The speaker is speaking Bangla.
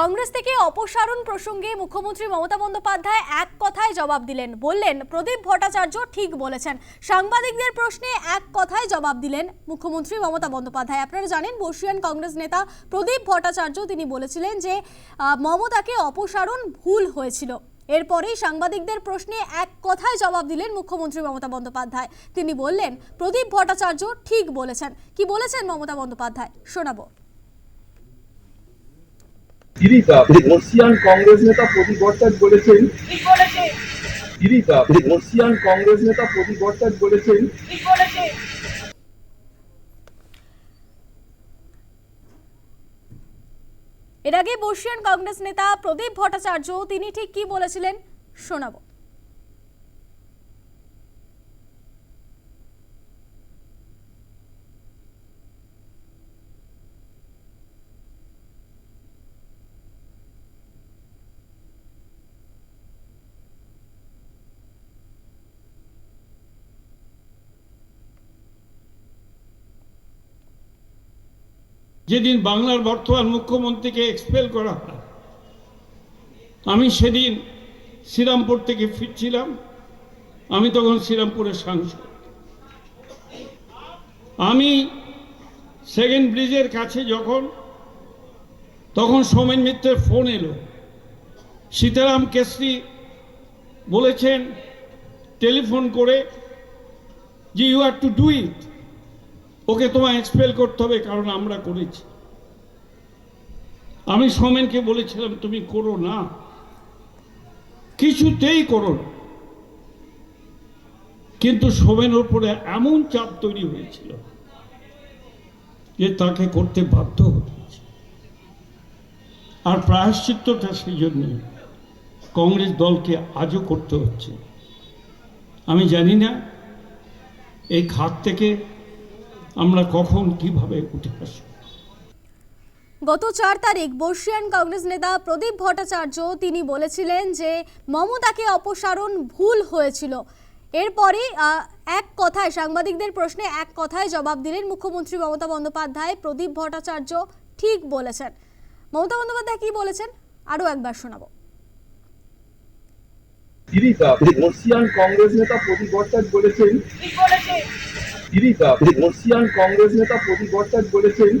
কংগ্রেস থেকে অপসারণ প্রসঙ্গে মুখ্যমন্ত্রী মমতা বন্দ্যোপাধ্যায় এক কথায় জবাব দিলেন। বললেন, প্রদীপ ভট্টাচার্য ঠিক বলেছেন। সাংবাদিকদের প্রশ্নে এক কথায় জবাব দিলেন মুখ্যমন্ত্রী মমতা বন্দ্যোপাধ্যায়। আপনারা জানেন, বর্ষিয়ান কংগ্রেস নেতা প্রদীপ ভট্টাচার্য তিনি বলেছিলেন যে মমতাকে অপসারণ ভুল হয়েছিল। এরপরেই সাংবাদিকদের প্রশ্নে এক কথায় জবাব দিলেন মুখ্যমন্ত্রী মমতা বন্দ্যোপাধ্যায়। তিনি বললেন, প্রদীপ ভট্টাচার্য ঠিক বলেছেন। কি বলেছেন মমতা বন্দ্যোপাধ্যায়? শোনাবো। বর্ষিয়ান কংগ্রেস নেতা প্রদীপ ভট্টাচ বলেছেন। গিরিকা বর্ষিয়ান কংগ্রেস নেতা প্রদীপ ভট্টাচ বলেছেন। এর আগে বর্ষিয়ান কংগ্রেস নেতা প্রদীপ ভট্টাচার্য তিনি ঠিক কি বলেছিলেন? শোনাবো। যেদিন বাংলার বর্তমান মুখ্যমন্ত্রীকে এক্সপেল করা হয়, আমি সেদিন শ্রীরামপুর থেকে ফিরছিলাম। আমি তখন শ্রীরামপুরের সাংসদ। আমি সেকেন্ড ব্রিজের কাছে যখন, তখন সোমেন মিত্রের ফোন এলো। সীতারাম কেসরি বলেছেন, টেলিফোন করে যে you are to do it okay তোমায় এক্সপেল করতে হবে, কারণ আমরা করেছি। আমি সোমেনকে বলেছিলাম, তুমি করো না। কিছুতেই করো কিন্তু সোমেন ওপরে এমন চাপ তৈরি হয়েছিল যে তাকে করতে বাধ্য হয়েছে। আর প্রায়শ্চিত্তটা সেই জন্য কংগ্রেস দলকে আজও করতে হচ্ছে। আমি জানি না, এই খাত থেকে আমরা কখন কীভাবে উঠে আসব? গত চার তারিখ বর্ষিয়ান কংগ্রেস নেতা প্রদীপ ভট্টাচার্য তিনি বলেছিলেন যে মমতাকে অপসারণ ভুল হয়েছিল। এরপরে আহ, এক কথায় সাংবাদিকদের প্রশ্নে এক কথায় জবাব দিলেন মুখ্যমন্ত্রী মমতা বন্দ্যোপাধ্যায়। প্রদীপ ভট্টাচার্য ঠিক বলেছেন। মমতা বন্দ্যোপাধ্যায় কি বলেছেন? আরও একবার শোনাবো। দিদিদা বর্ষিয়ান কংগ্রেস নেতা প্রদীপ ভট্টাচার্য বলেছেন বলেছে দিদিদা কংগ্রেস নেতা প্রদীপ ভট্টাচার্য বলেছেন।